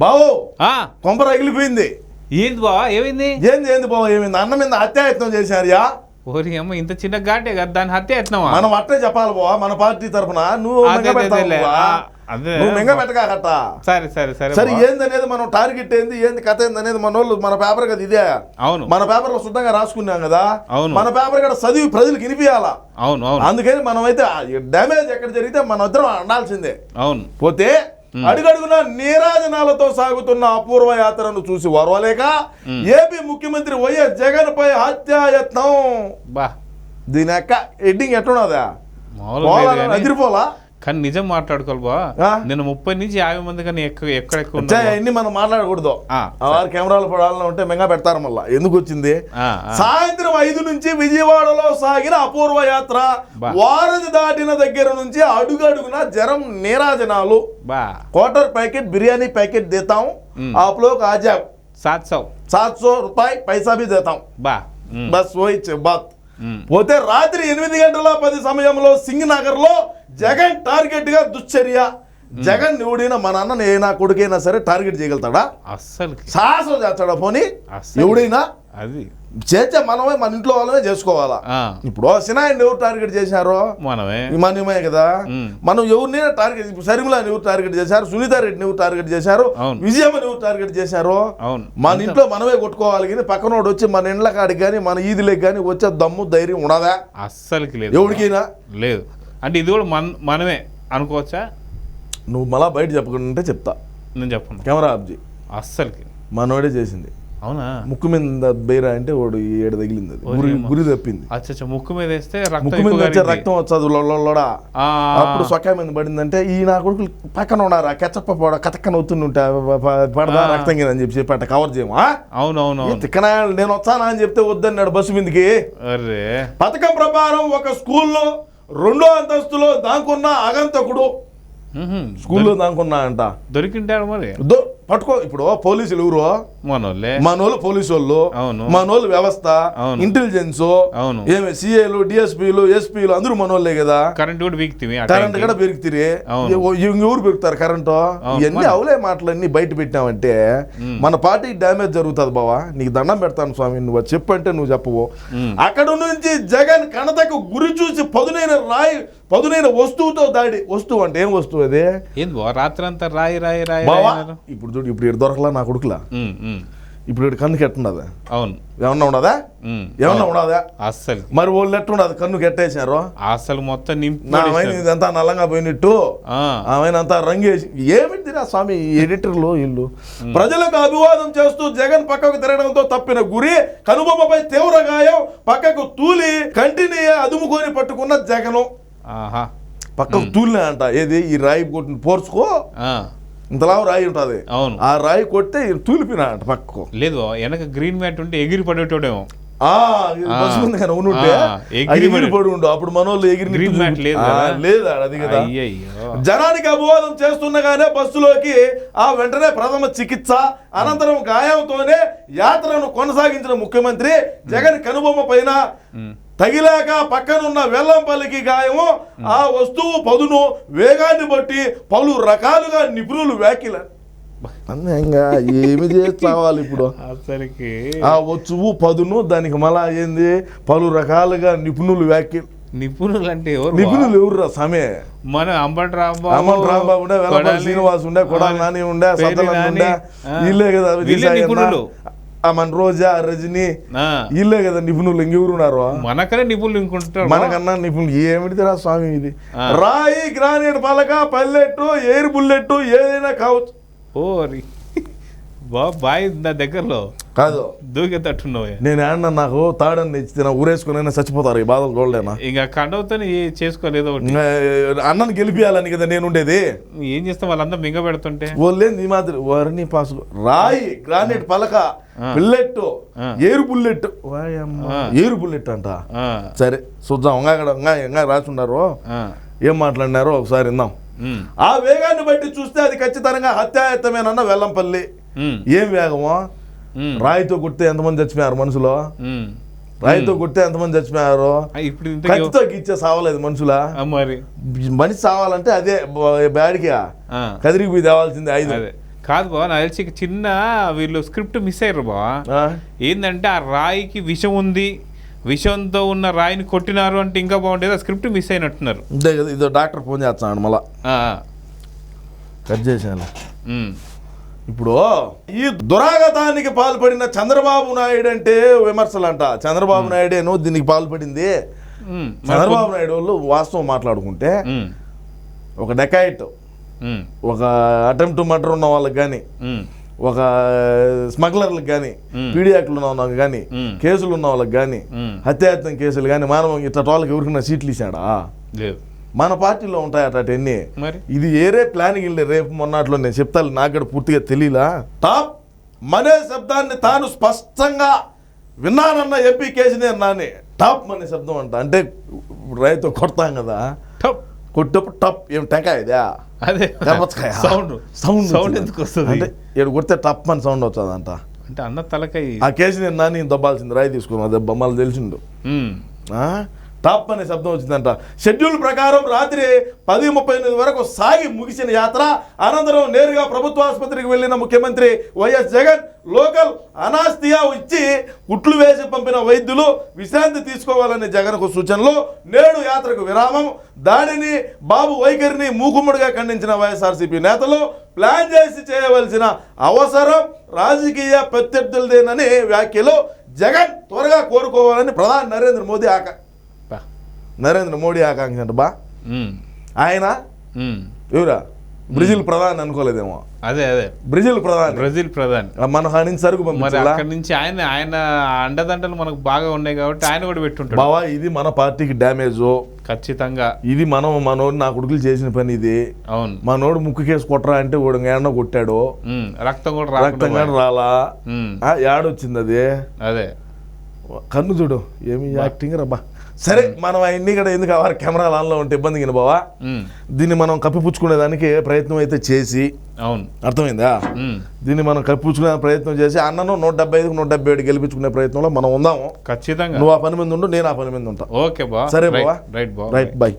బావు ఆ, కొంప రగిలిపోయింది. ఏంది బావా ఏమైంది? ఏంది ఏంది బావు ఏమైంది? అన్న మీద హత్యాయత్నం చేశారు యా ఓరి అమ్మ ఇంత చిన్న ఘాటే కదా దాన్ని హత్య ఎత్తున్నావా మనం అట్టే చెప్పాలి బావా మన పార్టీ తరఫున నువ్వు మెంగ సరే సరే సరే సరే. ఏందనేది మనం టార్గెట్ ఏంది ఏంది కథ ఏంది అనేది మన వాళ్ళు మన పేపర్ కదా ఇదే. అవును. మన పేపర్లో శుద్ధంగా రాసుకున్నాం కదా. అవును. మన పేపర్ కూడా చదివి ప్రజలకు వినిపించాలా అవును అవును. అందుకని మనం అయితే డ్యామేజ్ ఎక్కడ జరిగితే మన ఇద్దరం అనాల్సిందే. అవును. పోతే అడుగడుగున నీరాజనాలతో సాగుతున్న అపూర్వ యాత్రను చూసి వరవలేక ఏపీ ముఖ్యమంత్రి వైఎస్ జగన్ పై హత్యాయత్నం దీని యొక్క ఎడ్డింగ్ ఎట్లున్నదా? అదిరిపోలా కానీ నిజం మాట్లాడుకోవాలి బా. నేను ముప్పై నుంచి యాభై మంది కానీ ఎక్కువ ఎక్కడ ఎక్కువ మనం మాట్లాడకూడదు. వారు కెమెరాలు పడాలని ఉంటే మెంగా పెడతారు మళ్ళా. ఎందుకు వచ్చింది? సాయంత్రం ఐదు నుంచి విజయవాడలో సాగిన అపూర్వ యాత్ర వారధి దాటిన దగ్గర నుంచి అడుగడుగున జరం నీరాజనాలు. క్వార్టర్ ప్యాకెట్ బిర్యానీ ప్యాకెట్ దేతాం. ఆప్ లోగ్ ఆజాబ్ సాత్ సౌ. సాత్ సో రూపాయి పైసా బి దేతాం. బా. బస్ పోయి బాత్ పోతే రాత్రి ఎనిమిది గంటల పది సమయంలో సింగ్ నగర్లో జగన్ టార్గెట్గా దుశ్చర్య జగన్ ఎవడైనా మన అన్న ఏ నా కొడుకైనా సరే టార్గెట్ చేయగలుగుతాడా? అస్సలుకి. సాహసం చేస్తాడా పోనీ? అస్సలు. ఎవడైనా? అది. చేస్తే మనమే మన ఇంట్లో వాళ్ళమే చేసుకోవాలా? ఇప్పుడు సినాయిని ఎవరు టార్గెట్ చేశారో? మనమే. మనమే కదా. మనం ఎవరినైనా టార్గెట్ శర్మిలాని ఎవరు టార్గెట్ చేశారు? సునీత రెడ్డిని ఎవరు టార్గెట్ చేశారు. విజయమ్మని ఎవరు టార్గెట్ చేశారు? మన ఇంట్లో మనమే కొట్టుకోవాలి కానీ పక్కనోడు వచ్చి మన ఇండ్ల కాడికి కానీ మన ఈదిలోకి కానీ వచ్చే దమ్ము ధైర్యం ఉండదా అస్సలుకి లేదు. ఎవరికైనా లేదు. అంటే ఇది కూడా మన మనమే అనుకోవచ్చా? నువ్వు మళ్ళా బయట చెప్పకుండా చెప్తా. నేను చెప్పను. కెమెరా ఆబ్జీ అస్సలుకి. మనోడే చేసింది. అవునా? ముక్కు మీద బైరా అంటే వాడు ఏడు తగిలింది అది. గురి తప్పింది. అచ్చచ్చ ముక్కు మీద వేస్తే రక్తం ముక్కు మీద వచ్చే. రక్తం వచ్చదు లొడ అప్పుడు సొక్కా మీద పడిందంటే ఈ నా కొడుకులు పక్కన ఉన్నారా? కెచ్చప్ప పోడ కతక్కన అవుతుంటే పడదా. రక్తం కింద అని చెప్పి అట్ట కవర్ చేయమా? అవును అవును అవును తిక్కనాయాలు నేను వచ్చానా అని చెప్తే వద్దన్నాడు బస్సు మీదకి? అరే పథకం ప్రకారం ఒక స్కూల్లో రెండో అంతస్తులో దాంకున్న ఆగంతకుడు మ్హూ. స్కూల్లో దాంకున్నా అంట. దొరికింటాడు మరి. పట్టుకో ఇప్పుడు పోలీసులు ఎవరు మనోళ్ళే మనోళ్ళు పోలీసు వాళ్ళు అవును. మనోళ్ళు వ్యవస్థ. ఇంటెలిజెన్స్ అవును. ఏమి సిఏలు డిఎస్పీలు ఎస్పీలు అందరూ మనోళ్ళే కదా కరెంట్ కూడా వీక్తివి కరెంట్ కూడా అవును. ఇంకెవరు పెరుగుతారు కరెంటు. ఇవన్నీ అవులే మాటలన్నీ బయట పెట్టామంటే మన పార్టీ డ్యామేజ్ జరుగుతుంది బావా నీకు దండం పెడతాను స్వామి నువ్వు చెప్పంటే నువ్వు చెప్పవు. అక్కడ నుంచి జగన్ కణతకు గురి చూసి పదునైన రాయి పదునైన వస్తువుతో దాడి. వస్తువు అంటే ఏం వస్తువు అది? ఏంది బావ రాత్రి అంతా రాయి రాయి రాయి బావా. ఇప్పుడు చూడు ఇప్పుడు ఇక్కడ దొరకలా నా కొడుకులా. ఇప్పుడు ఇక్కడ కన్నుకి ఎట్టుండదా అవును. ఏమన్నా ఉండదా. ఏమన్నా ఉండదా అస్సలు. మరి వాళ్ళు ఎట్టుండదు కన్నుకి ఎట్టేశారు అసలు మొత్తం నింపి ఇదంతా నల్లంగా పోయినట్టు. ఆమె అంతా రంగేసి ఏమిటిరా స్వామి ఎడిటర్లు ఇల్లు ప్రజలకు అభివాదం చేస్తూ జగన్ పక్కకు తిరగడంతో తప్పిన గురి కనుబొమ్మపై తీవ్ర గాయం పక్కకు తూలి కంటిని అదుముకొని పట్టుకున్న జగను. ఆహా. పక్కకు తూలినా అంట. ఏది? ఈ రాయి కొట్టిన పోర్చుకో. ఇంతలా రాయి ఉంటుంది. అవును. ఆ రాయి కొడితే తూలిపినా అంట పక్కకు. లేదు వెనక గ్రీన్ మ్యాట్ ఉంటే ఎగిరి పడేటోడేమో. ఉంది కానీ ఉంటే ఉండు అప్పుడు మనోళ్ళు ఎగిరి లేదు అది కదా. జనానికి అభివాదం చేస్తుండగానే బస్సులోకి ఆ వెంటనే ప్రథమ చికిత్స అనంతరం గాయంతోనే యాత్రను కొనసాగించిన ముఖ్యమంత్రి జగన్ కనుబొమ్మ పైన. తగిలాక పక్కనున్న వెల్లంపల్లికి గాయము ఆ వస్తువు పదును వేగాన్ని బట్టి పలు రకాలుగా నిపుణులు వ్యాఖ్యల. అందంగా ఏమి చేస్తావాలి ఇప్పుడు? అసలుకి ఆ వస్తువు పదును దానికి మళ్ళా ఏంది? పలు రకాలుగా నిపుణులు వ్యాఖ్యలు. నిపుణులు అంటే ఎవరు? నిపుణులు ఎవరురా? సమయ మన అంబటి రాంబాబు అమన్ రాంబాబు ఉండే శ్రీనివాస్ ఉండే కొడాలి నాని ఉండే ఉండే వీళ్ళే కదా నిపుణులు. ఆ మన రోజా రజని వీళ్ళే కదా నిపుణులు ఇంకెవరు ఉన్నారు? మనకనే నిపుణులు ఇంకుంటారు. మనకన్నా నిపుణులు. ఏమిటిరా స్వామి ఇది. రాయి గ్రానైట్ పలక పల్లెట్టు ఎయిర్ బుల్లెట్ ఏదైనా కావచ్చు. బా బాయ్ నా దగ్గరలో. కాదు. దూకేటట్టున్నావు నేను ఏమన్నా నాకు తాడని ఇచ్చి నా ఊరేసుకుని చచ్చిపోతారు ఈ బాధలు చూడలేనా ఇంకా కండవుతో చేసుకోలేదు అన్నని గెలిపియాలని కదా నేను ఉండేది. ఏం చేస్తాం? వాళ్ళందరూ మింగ పెడుతుంటే. వాళ్ళేంది ఈ మాదిరి. వారిని పాసు రాయి గ్రానైట్ పలక ఆ. ఏరు బుల్లెట్. ఏరు బుల్లెట్ అంట. సరే చూద్దాం. ఇంకా ఇక్కడ ఇంకా రాసున్నారు ఏం మాట్లాడినారో ఒకసారి విందాం. ఉమ్, ఆ వేగాన్ని బట్టి చూస్తే అది ఖచ్చితంగా హత్యాయత్తమేనన్న వెల్లంపల్లి. ఏం వేగమో? రాయితో కొడితే ఎంతమంది చచ్చిపోయారు మనుషులు. రాయితో కొడితే ఎంతమంది చచ్చిపోయారు? కత్తితో గిచ్చే సావలేదు మనుషుల? మరి. మనిషి సావాలంటే అదే బ- బ్యాడ్కి. ఆ, కదిరికి పోయి తేవాల్సిందే ఐదు. కాదు బావ నాకు తెలిసి చిన్న వీళ్ళు స్క్రిప్ట్ మిస్ అయ్యారు బావా? ఏంటంటే ఆ రాయికి విషం ఉంది విషంతో ఉన్న రాయిని కొట్టినారు అంటే ఇంకా బాగుండేది ఆ స్క్రిప్ట్ మిస్ అయినట్టున్నారు. ఇదే డాక్టర్ ఫోన్ చేస్తున్నాడు మళ్ళా. కట్ చేశాను ఉమ్, ఇప్పుడు ఈ దురాగతానికి పాల్పడిన చంద్రబాబు నాయుడు అంటే విమర్శలు అంట చంద్రబాబు నాయుడేనో దీనికి పాల్పడింది. చంద్రబాబు నాయుడు వాళ్ళు వాస్తవం మాట్లాడుకుంటే ఒక డెకాయిట్ ఒక అటెంప్ట్ మర్డర్ ఉన్న వాళ్ళకి కానీ ఒక స్మగ్లర్లకు కానీ. పీడియాక్లు ఉన్న వాళ్ళకి కానీ. కేసులు ఉన్న వాళ్ళకి కానీ. హత్యాయత్నం కేసులు కానీ మానవ ఇట్లా వాళ్ళకి ఎవరికైనా సీట్లు ఇచ్చాడా? లేదు. మన పార్టీలో ఉంటాయి అటన్నీ మరి? ఇది ఏరే ప్లానింగ్ వెళ్ళి రేపు మొన్నట్లో నేను చెప్తాను నాకు కూడా పూర్తిగా తెలియలా టాప్ మనే శబ్దాన్ని తాను స్పష్టంగా విన్నానన్న ఎంపీ కేసీఆర్ నాని టాప్ మనే శబ్దం అంట. అంటే రైతు కొడతాం కదా. టప్. కొట్టేప్పుడు టప్ ఏం టెంకాయ ఇదా? అదే. సౌండ్. సౌండ్ సౌండ్ ఎందుకు వస్తుంది? అంటే ఇక్కడ కొడితే టప్ అని సౌండ్ వస్తుందంట అంటే అన్న తలకై ఆ కేసీఆర్ నాని దబ్బాల్సింది రాయి తీసుకున్నా దెబ్బ మళ్ళీ తెలిసిండు? టాప్ అనే శబ్దం వచ్చిందంట. షెడ్యూల్ ప్రకారం రాత్రి పది ముప్పై ఎనిమిది వరకు సాగి ముగిసిన యాత్ర అనంతరం నేరుగా ప్రభుత్వ ఆసుపత్రికి వెళ్ళిన ముఖ్యమంత్రి వైఎస్ జగన్ లోకల్ అనాస్థియా ఇచ్చి కుట్లు వేసి పంపిన వైద్యులు విశ్రాంతి తీసుకోవాలనే జగన్కు సూచనలు. నేడు యాత్రకు విరామం. దాడిని బాబు వైఖరిని మూకుమ్మడిగా ఖండించిన వైఎస్ఆర్సీపీ నేతలు ప్లాన్ చేసి చేయవలసిన అవసరం రాజకీయ ప్రత్యర్థులదేనని వ్యాఖ్యలు జగన్ త్వరగా కోరుకోవాలని ప్రధాని నరేంద్ర మోదీ ఆక నరేంద్ర మోడీ ఆకాంక్ష అంట బా ఆయన ఎవరా? బ్రెజిల్ ప్రధాని అనుకోలేదేమో. అదే అదే. బ్రెజిల్ ప్రధాని. బ్రెజిల్ ప్రధాని. మన నుంచి సరుకు అక్కడి నుంచి ఆయన ఆయన అండదండలు మనకు బాగా ఉన్నాయి కాబట్టి ఆయన కూడా పెట్టుంటాడు. బావా ఇది మన పార్టీకి డ్యామేజ్? ఖచ్చితంగా. ఇది మనం మనోడు నా కొడుకులు చేసిన పని ఇది. అవును. మనోడు ముక్కు కేసు కొట్టరా అంటే వాడు ఏడనో కొట్టాడు? రక్తం కూడా రక్తం కానీ రాలా? ఏడొచ్చింది అది? అదే. కన్ను చూడు ఏమి యాక్టింగ్ రబ్బా సరే మనం అవన్నీ కూడా ఎందుకు వారి కెమెరాలు ఆన్లో ఉంటే ఇబ్బంది కింద బావా? దీన్ని మనం కప్పిపుచ్చుకునేదానికి ప్రయత్నం అయితే చేసి. అవును. అర్థమైందా? దీన్ని మనం కప్పించుకునే ప్రయత్నం చేసి అన్నను నూట డెబ్బై ఐదుకు నూట డెబ్బై ఏడు గెలిపించుకునే ప్రయత్నంలో మనం ఉందాము. ఖచ్చితంగా. నువ్వు ఆ పని మీద ఉండు నేను ఆ పని మీద ఉంటా. ఓకే బా సరే బావా? రైట్ బా రైట్ బై